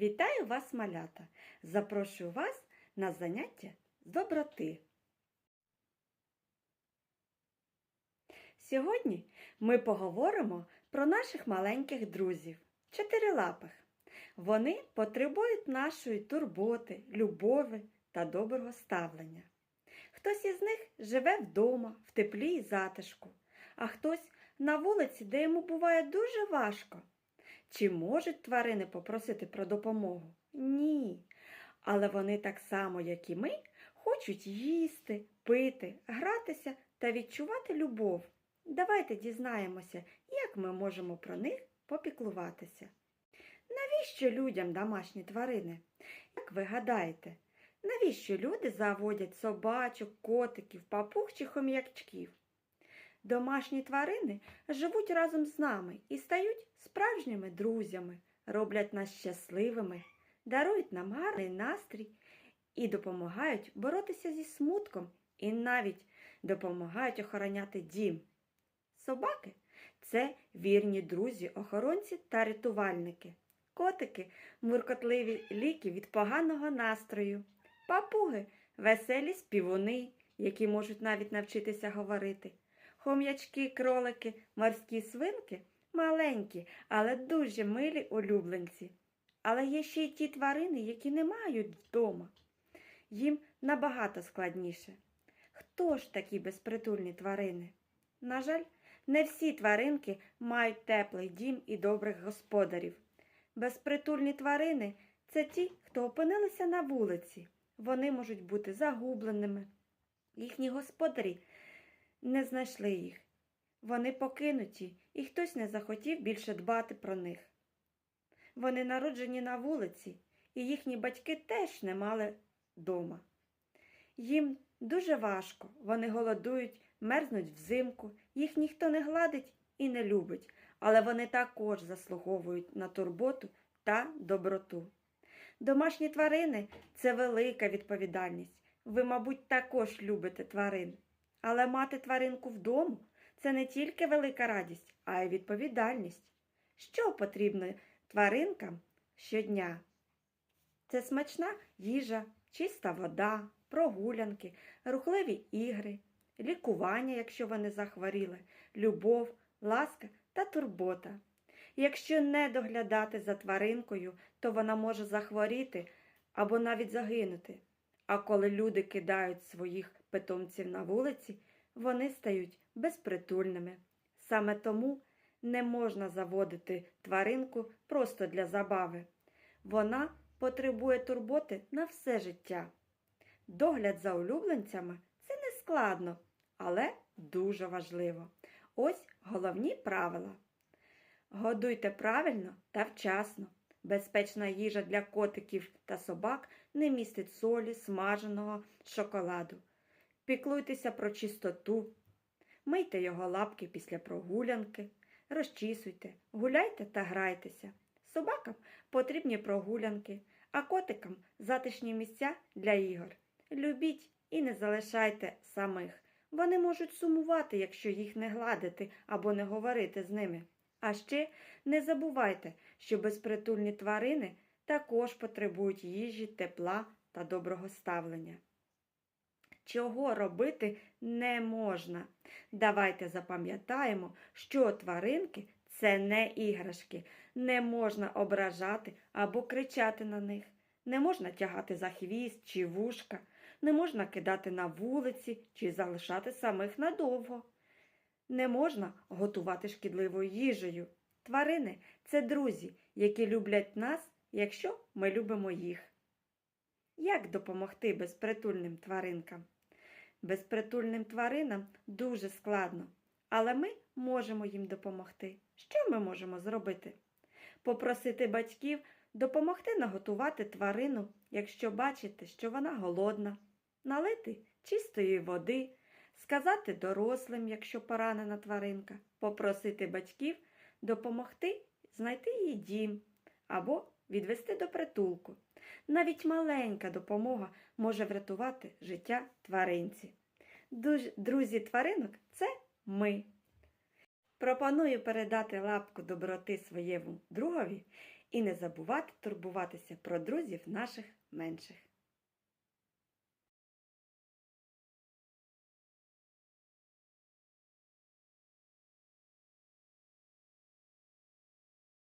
Вітаю вас, малята! Запрошую вас на заняття з доброти. Сьогодні ми поговоримо про наших маленьких друзів, чотирилапих. Вони потребують нашої турботи, любові та доброго ставлення. Хтось із них живе вдома, в теплі і затишку, а хтось на вулиці, де йому буває дуже важко. Чи можуть тварини попросити про допомогу? Ні. Але вони так само, як і ми, хочуть їсти, пити, гратися та відчувати любов. Давайте дізнаємося, як ми можемо про них попіклуватися. Навіщо людям домашні тварини? Як ви гадаєте, навіщо люди заводять собачок, котиків, папуг чи хом'ячків? Домашні тварини живуть разом з нами і стають справжніми друзями, роблять нас щасливими, дарують нам гарний настрій і допомагають боротися зі смутком і навіть допомагають охороняти дім. Собаки це вірні друзі, охоронці та рятувальники. Котики муркотливі ліки від поганого настрою. Папуги веселі співуни, які можуть навіть навчитися говорити. Хом'ячки, кролики, морські свинки маленькі, але дуже милі улюбленці. Але є ще й ті тварини, які не мають вдома. Їм набагато складніше. Хто ж такі безпритульні тварини? На жаль, не всі тваринки мають теплий дім і добрих господарів. Безпритульні тварини це ті, хто опинилися на вулиці. Вони можуть бути загубленими. Їхні господарі не знайшли їх. Вони покинуті, і хтось не захотів більше дбати про них. Вони народжені на вулиці, і їхні батьки теж не мали дома. Їм дуже важко, вони голодують, мерзнуть взимку, їх ніхто не гладить і не любить, але вони також заслуговують на турботу та доброту. Домашні тварини це велика відповідальність. Ви, мабуть, також любите тварин. Але мати тваринку вдома це не тільки велика радість, а й відповідальність. Що потрібно тваринкам щодня? Це смачна їжа, чиста вода, прогулянки, рухливі ігри, лікування, якщо вони захворіли, любов, ласка та турбота. Якщо не доглядати за тваринкою, то вона може захворіти або навіть загинути. А коли люди кидають своїх питомців на вулиці, вони стають безпритульними. Саме тому не можна заводити тваринку просто для забави. Вона потребує турботи на все життя. Догляд за улюбленцями це не складно, але дуже важливо. Ось головні правила. Годуйте правильно та вчасно. Безпечна їжа для котиків та собак не містить солі, смаженого шоколаду. Піклуйтеся про чистоту, мийте його лапки після прогулянки, розчісуйте, гуляйте та грайтеся. Собакам потрібні прогулянки, а котикам затишні місця для ігор. Любіть і не залишайте самих. Вони можуть сумувати, якщо їх не гладити або не говорити з ними. А ще не забувайте, що безпритульні тварини також потребують їжі, тепла та доброго ставлення. Чого робити не можна. Давайте запам'ятаємо, що тваринки це не іграшки, не можна ображати або кричати на них, не можна тягати за хвіст чи вушка, не можна кидати на вулиці чи залишати самих надовго. Не можна готувати шкідливою їжею. Тварини це друзі, які люблять нас, якщо ми любимо їх. Як допомогти безпритульним тваринкам? Безпритульним тваринам дуже складно, але ми можемо їм допомогти. Що ми можемо зробити? Попросити батьків допомогти наготувати тварину, якщо бачите, що вона голодна, налити чистої води, сказати дорослим, якщо поранена тваринка, попросити батьків допомогти знайти їй дім або відвести до притулку. Навіть маленька допомога може врятувати життя тваринці. Друзі тваринок це ми. Пропоную передати лапку доброти своєму другові і не забувати турбуватися про друзів наших менших.